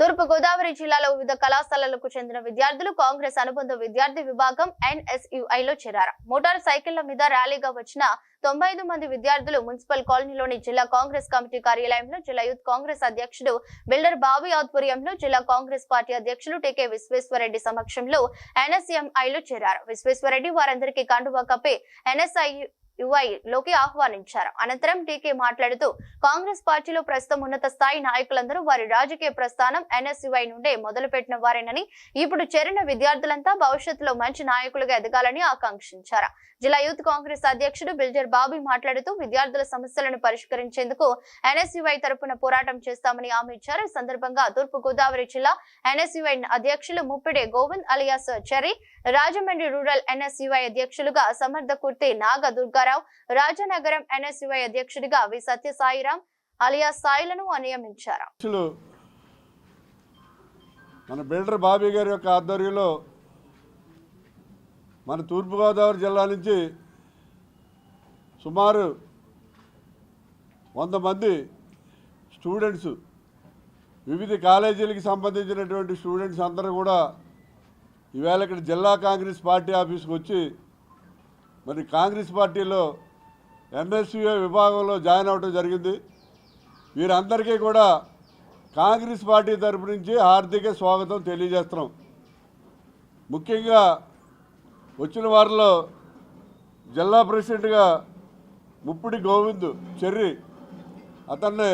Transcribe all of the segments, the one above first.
తూర్పు గోదావరి జిల్లాలో వివిధ కళాశాలలకు చెందిన విద్యార్థులు కాంగ్రెస్ అనుబంధ విద్యార్థి విభాగం ఎన్ఎస్యుఐలో చేరారు. మోటార్ సైకిళ్ళ మీద ర్యాలీగా వచ్చిన తొంభై ఐదు మంది విద్యార్థులు మున్సిపల్ కాలనీలోని జిల్లా కాంగ్రెస్ కమిటీ కార్యాలయంలో జిల్లా యూత్ కాంగ్రెస్ అధ్యక్షుడు బిల్డర్ బాబు ఆధ్వర్యంలో జిల్లా కాంగ్రెస్ పార్టీ అధ్యక్షులు టీకే విశ్వేశ్వరరెడ్డి సమక్షంలో ఎన్ఎస్ఎంఐలో చేరారు. విశ్వేశ్వరరెడ్డి వారందరికీ కండువా కప్పి ఎన్ఎస్ఐ యుఐలోకి ఆహ్వానించారు. అనంతరం టీకే మాట్లాడుతూ కాంగ్రెస్ పార్టీలో ప్రస్తుతం ఉన్నత స్థాయి నాయకులందరూ వారి రాజకీయ ప్రస్థానం ఎన్ఎస్యుఐ నుండే మొదలుపెట్టిన వారేనని ఇప్పుడు చేరిన విద్యార్థులంతా భవిష్యత్తులో మంచి నాయకులుగా ఎదగాలని ఆకాంక్షించారు. జిల్లా యూత్ కాంగ్రెస్ అధ్యక్షుడు బిల్జర్ బాబీ మాట్లాడుతూ విద్యార్థుల సమస్యలను పరిష్కరించేందుకు ఎన్ఎస్యుఐ తరపున పోరాటం చేస్తామని హామీ ఇచ్చారు. ఈ సందర్భంగా తూర్పు గోదావరి జిల్లా ఎన్ఎస్యుఐ అధ్యక్షులు Muppide Govind alias Cheri Rajahmundry rural NSUI అధ్యక్షులుగా సమర్థ కుర్తి నాగ సుబ్బారావు రాజనగరం ఎన్ఎస్యుఐ అధ్యక్షుడిగా వి సత్యసాయిరాం అలియా సాయిలను నియమించారు మన బిల్డర్ బాబీ గారి యొక్క ఆధ్వర్యంలో మన తూర్పుగోదావరి జిల్లా నుంచి సుమారు వంద మంది స్టూడెంట్స్ వివిధ కాలేజీలకు సంబంధించినటువంటి స్టూడెంట్స్ అందరూ కూడా ఈవేళ ఇక్కడ జిల్లా కాంగ్రెస్ పార్టీ ఆఫీస్కి వచ్చి మరి కాంగ్రెస్ పార్టీలో ఎన్ఎస్యుఏ విభాగంలో జాయిన్ అవ్వడం జరిగింది. వీరందరికీ కూడా కాంగ్రెస్ పార్టీ తరపు నుంచి హార్దిక స్వాగతం తెలియజేస్తున్నాం. ముఖ్యంగా వచ్చిన వారిలో జిల్లా ప్రెసిడెంట్గా ముప్పిడి గోవింద్ చెర్రి అతన్ని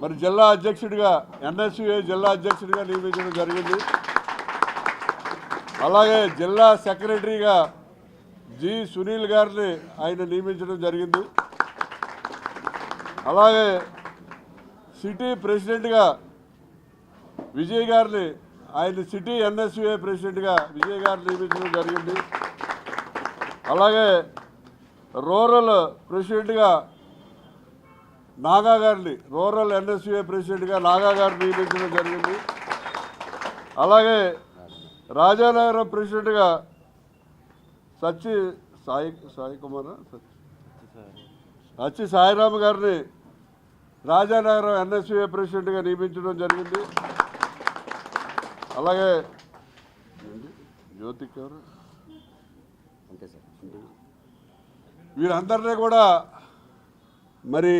మరి జిల్లా అధ్యక్షుడిగా ఎన్ఎస్యుఏ జిల్లా అధ్యక్షుడిగా నియమించడం జరిగింది. అలాగే జిల్లా సెక్రటరీగా జి సునీల్ గారిని ఆయన నియమించడం జరిగింది. అలాగే సిటీ ప్రెసిడెంట్గా విజయ్ గారిని ఆయన సిటీ ఎన్ఎస్యుఏ ప్రెసిడెంట్గా విజయ్ గారిని నియమించడం జరిగింది. అలాగే రూరల్ ప్రెసిడెంట్గా నాగా గారిని రూరల్ ఎన్ఎస్యుఏ ప్రెసిడెంట్గా నాగా గారిని నియమించడం జరిగింది. అలాగే రాజానగరం ప్రెసిడెంట్గా సచ్చి సాయి సాయి కుమార్ సచ్చి సాయిరామ్ గారిని రాజానగరం ఎన్ఎస్యుఏ ప్రెసిడెంట్గా నియమించడం జరిగింది. అలాగే ఏంటి? జ్యోతిక్ గారు. అంతే సార్. వీరందరినీ కూడా మరి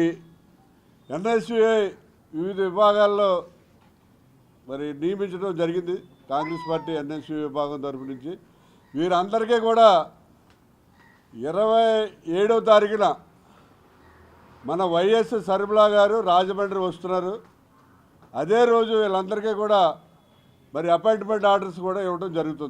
ఎన్ఎస్యుఏ వివిధ విభాగాల్లో మరి నియమించడం జరిగింది. కాంగ్రెస్ పార్టీ ఎన్ఎస్యు విభాగం తరపు నుంచి. వీరందరికీ కూడా ఇరవై ఏడవ తారీఖున మన వైఎస్ సరిమలా గారు రాజమండ్రి వస్తున్నారు. అదే రోజు వీళ్ళందరికీ కూడా మరి అపాయింట్మెంట్ ఆర్డర్స్ కూడా ఇవ్వడం జరుగుతుంది.